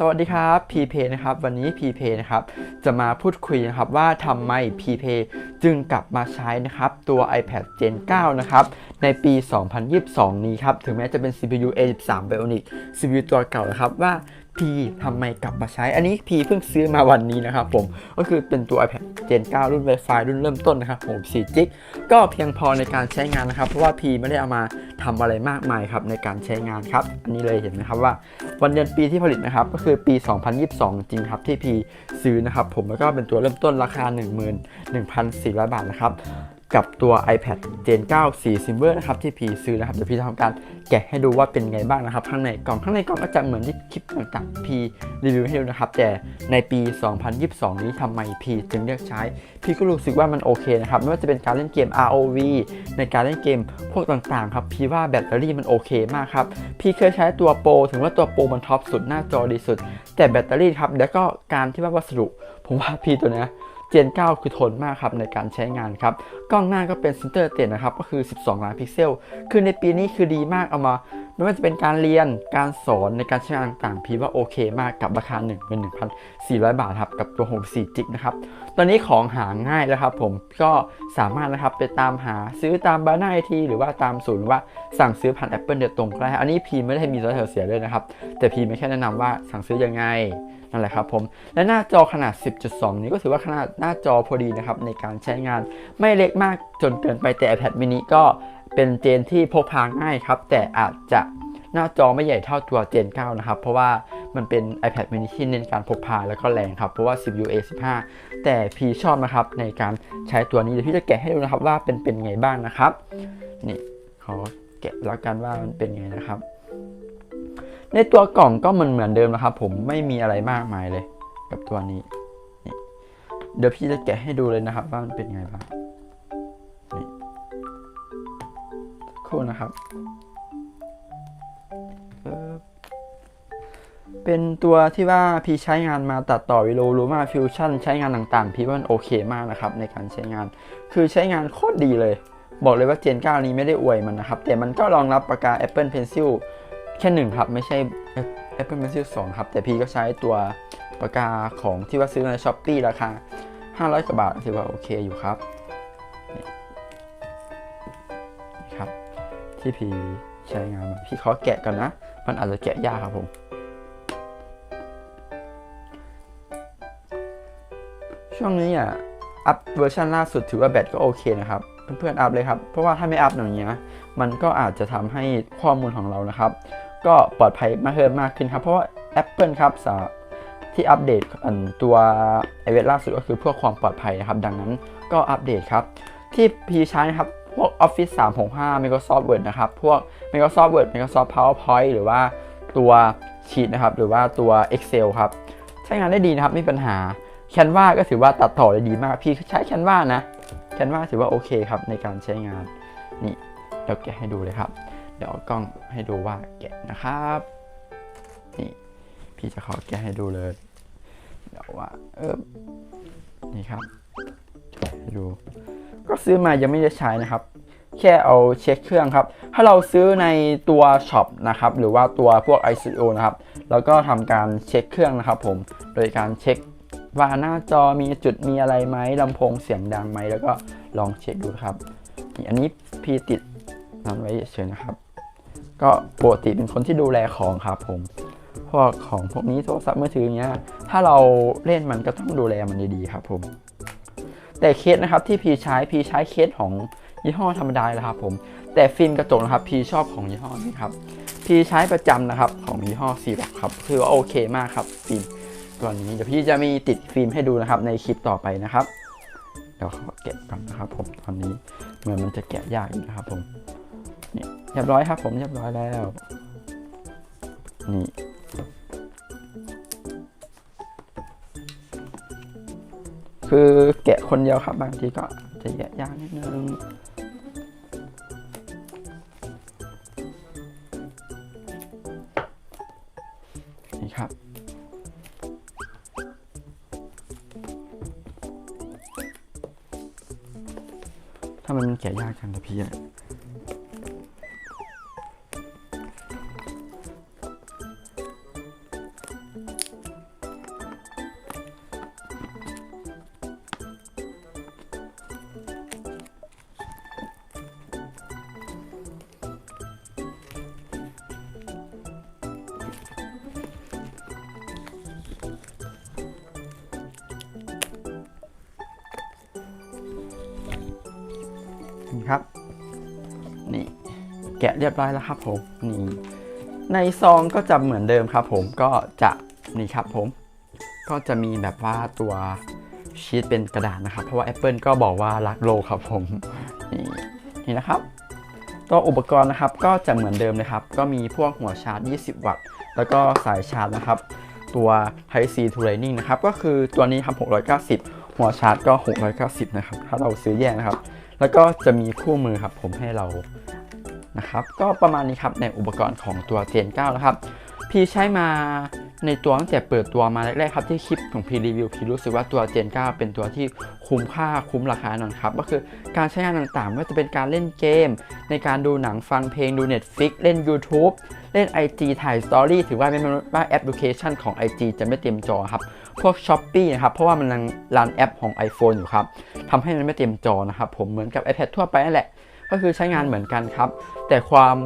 สวัสดีครับพีเพนะครับ วันนี้พีเพนะครับ จะมาพูดคุยนะครับว่าทำไมพีเพจึงกลับมาใช้นะครับ ตัว iPad Gen 9 นะครับ ในปี 2022 นี้ครับ ถึงแม้จะเป็น CPU A13 Bionic CPU ตัวเก่านะครับว่า พีทำไมกลับมาใช้ อันนี้พีเพิ่งซื้อมาวันนี้นะครับผม ก็คือเป็นตัว iPad Gen 9 รุ่น Wi-Fi รุ่นเริ่มต้นนะครับผม4 g ก็เพียงพอในการใช้งานนะครับ เพราะว่าพีไม่ได้เอามาทำอะไรมากมายครับในการใช้งานครับ อันนี้เลยเห็นไหมครับว่า วันเดือนปีที่ผลิตนะครับ ก็คือปี 2022 จริงครับที่พีซื้อนะครับผมแล้วก็เป็นตัวเริ่มต้นราคา 11,400 บาทนะครับ กับตัว iPad Gen 9 4 Silver นะครับที่พีซื้อนะครับเดี๋ยวพี่จะทำการแกะให้ดูว่าเป็นไงบ้างนะครับ ข้างในกล่องข้างในกล่องก็จะเหมือนที่คลิปต่างๆพีรีวิวให้ดูนะครับ แต่ในปี 2022 นี้ทำไมพีจึงเลือกใช้ พี่ก็รู้สึกว่ามันโอเคนะครับไม่ว่าจะเป็นการเล่นเกม ROV ในการเล่นเกมพวกต่างๆครับพี่ว่าแบตเตอรี่มันโอเคมากครับพี่เคยใช้ตัวโปรถึงว่าตัวโปรมันท็อปสุดหน้าจอดีสุด แต่แบตเตอรี่ครับแล้วก็การที่ว่าวัสดุ ผมว่าพี่ตัวเนี้ เจน9คือทนมากครับในการใช้งานครับ กล้องหน้าก็เป็นซินเตอร์เต็นะครับ ก็คือ 12 ล้านพิกเซล คือในปีนี้คือดีมากเอามา ไม่ว่าจะเป็นการเรียน การสอนในการใช้งานต่างๆ พี่ว่าโอเคมากกับราคา1เป็น1,400บาทครับ กับตัว64จิกนะครับ ตอนนี้ของหาง่ายแล้วครับผม ก็สามารถนะครับไปตามหาซื้อตามบ้านไอทีหรือว่าตามศูนย์ว่าสั่งซื้อผ่าน Apple โดยตรงก็ได้ อันนี้พีไม่ได้มีตัวแถวเสียเลยนะครับ แต่พีไม่แค่แนะนำว่าสั่งซื้อยังไง นั่นแหละครับผม และหน้าจอขนาด 10.2 นี้ก็ถือว่าขนาดหน้าจอพอดีนะครับในการใช้งานไม่เล็กมากจนเกินไปแต่ iPad mini ก็เป็นเจนที่พกพาง่ายครับ แต่อาจจะหน้าจอไม่ใหญ่เท่าตัว Gen 9นะครับ เพราะว่ามันเป็น iPad mini ที่เน้นการพกพาแล้วก็แรงครับ เพราะว่า CPU A15 แต่พี่ชอบนะครับในการใช้ตัวนี้ เดี๋ยวพี่จะแกะให้ดูนะครับว่าเป็นเป็นไงบ้างนะครับ นี่ขอแกะแล้วกันว่ามันเป็นไงนะครับ ในตัวกล่องก็เหมือนเหมือนเดิมนะครับ ผมไม่มีอะไรมากมายเลย กับตัวนี้นี่เดี๋ยวพี่จะแกะให้ดูเลยนะครับ ว่ามันเป็นไงบ้างนี่คู่นะครับ เป็นตัวที่ว่าพี่ใช้งานมาตัดต่อวิดีโอรูมาฟิวชั่นใช้งานต่างๆ พี่ว่ามันโอเคมากนะครับ ในการใช้งานคือใช้งานโคตรดีเลย บอกเลยว่า Gen 9นี้ไม่ได้อวยมันนะครับ แต่มันก็รองรับปากกา Apple Pencil แค่หนึ่งครับ ไม่ใช่ Apple Pencil 2 ครับ แต่พี่ก็ใช้ตัวปากกาของที่ว่าซื้อใน s h อ p e e ราคา 500กว่าบาทถือว่าโอเคอยู่ครับนี่ครับ ที่พี่ใช้งานมาพี่ขอแกะก่อนนะ มันอาจจะแกะยากครับผมช่วงนี้อะอัพเวอร์ชันล่าสุดถือว่าแบตก็โอเคนะครับ เพื่อนๆอัพเลยครับ เพราะว่าถ้าไม่อัพอย่างเงี้ยมันก็อาจจะทำให้ข้อมูลของเรานะครับ ก็ปลอดภัยมากเพิ่มากขึ้นครับ เพราะว่า Apple ครับที่อัปเดตอันตัวไอเวล่าสุดก็คือเพื่อความปลอดภัยนะครับ ดังนั้นก็อัปเดตครับ ที่พีใช้นะครับพวก Office 365 Microsoft Word นะครับ พวก Microsoft Word Microsoft PowerPoint หรือว่าตัวชีตนะครับ หรือว่าตัว Excel ครับ ใช้งานได้ดีนะครับไม่มีปัญหา Canva ก็ถือว่าตัดต่อได้ดีมาก พี่ใช้ Canva นะ Canva ถือว่าโอเคครับในการใช้งาน นี่เดี๋ยวแกะให้ดูเลยครับ เดี๋ยวกล้องให้ดูว่าแกะนะครับ นี่พี่จะขอแกะให้ดูเลย เดี๋ยวว่า เออนี่ครับแกะให้ดู ก็ซื้อมายังไม่ได้ใช้นะครับ แค่เอาเช็คเครื่องครับ ถ้าเราซื้อในตัวช็อปนะครับ หรือว่าตัวพวก ICO นะครับ แล้วก็ทำการเช็คเครื่องนะครับ ผม โดยการเช็คว่าหน้าจอมีจุดมีอะไรไหมลำโพงเสียงดังไหมแล้วก็ลองเช็คดูครับนี่อันนี้พี่ติดนั้นไว้เฉยนะครับ ก็ปกติเป็นคนที่ดูแลของครับผม พวกของพวกนี้โทรศัพท์มือถืออย่างเงี้ย ถ้าเราเล่นมันก็ต้องดูแลมันดีๆครับผม แต่เคสนะครับที่พีใช้พีใช้เคสของยี่ห้อธรรมดาเลยครับผม แต่ฟิล์มกระจกนะครับพีชอบของยี่ห้อนี้ครับพีใช้ประจำนะครับของยี่ห้อซีบอกครับ คือว่าโอเคมากครับฟิล์มตัวนี้เดี๋ยวพี่จะมีติดฟิล์มให้ดูนะครับในคลิปต่อไปนะครับเดี๋ยวขอแกะก่อนนะครับผมตอนนี้เหมือนมันจะแกะยากอยู่นะครับผม นี่เรียบร้อยครับผมเรียบร้อยแล้ว นี่คือแกะคนเดียวครับบางทีก็จะแกะยากนิดนึงนี่ครับ ถ้ามันแกะยากจังแต่พี่ อะแกะเรียบร้อยแล้วครับผมนี่ในซองก็จะเหมือนเดิมครับผมก็จะนี่ครับผม ก็จะมีแบบว่าตัวชีตเป็นกระดาษนะครับ เพราะว่า Apple ก็บอกว่ารักโลกครับผมนี่นี่นะครับตัวอุปกรณ์นะครับก็จะเหมือนเดิมเลยครับ ก็มีพวกหัวชาร์จ 20 วัตต์ แล้วก็สายชาร์จนะครับ ตัว Type C to Lightning นะครับ ก็คือตัวนี้ครับ690 หัวชาร์จก็ 690 นะครับ ถ้าเราซื้อแยกนะครับ แล้วก็จะมีคู่มือครับผมให้เรานะครับ ก็ประมาณนี้ครับในอุปกรณ์ของตัว Gen 9นะครับ พี่ใช้มาในตัวตั้งแต่เปิดตัวมาแรกๆครับที่คลิปของพี่รีวิวพี่รู้สึกว่าตัว Gen 9 เป็นตัวที่คุ้มค่าคุ้มราคาแน่อนครับ ก็คือการใช้งานต่างๆไม่ว่าจะเป็นการเล่นเกม ในการดูหนังฟังเพลงดู Netflix เล่น YouTube เล่น IG ถ่ายสตอรี่ถือว่าไม่ว่าแอปพลิเคชันของ IG จะไม่เต็มจอครับ พวก s h อ p e e นะครับ เพราะว่ามันรันแอปของ iPhone อยู่ครับทำให้มันไม่เต็มจอนะครับผมเหมือนกับ iPad ทั่วไปนั่นแหละ ก็คือใช้งานเหมือนกันครับ แต่ความ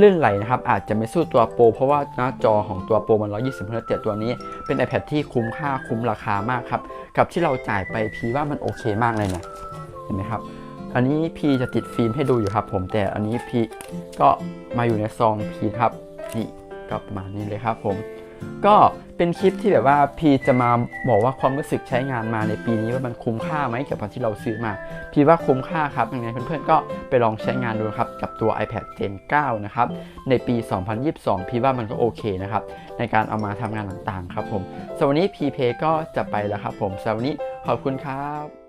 ลื่นไหลนะครับอาจจะไม่สู้ตัวโปรเพราะว่าหน้าจอของตัวโปรมัน 120เฮิร์ตซ์แต่ตัวนี้ เป็น iPad ที่คุ้มค่าคุ้มราคามากครับ กับที่เราจ่ายไปพีว่ามันโอเคมากเลยนะเห็นไหมครับ อันนี้พีจะติดฟิล์มให้ดูอยู่ครับ ผมแต่อันนี้พีก็มาอยู่ในซองพีครับนี่ก็ประมาณนี้เลยครับผม ก็เป็นคลิปที่แบบว่าพีจะมาบอกว่าความรู้สึกใช้งานมาในปีนี้ว่ามันคุ้มค่าไหมกับตอนที่เราซื้อมา พีว่าคุ้มค่าครับยังไงเพื่อนๆก็ไปลองใช้งานดูครับกับตัว iPad Gen 9 นะครับ ในปี 2022 พีว่ามันก็โอเคนะครับ ในการเอามาทำงานต่างๆครับผมสำหรับวันนี้พีเพก็จะไปแล้วครับผมสำหรับวันนี้ขอบคุณครับ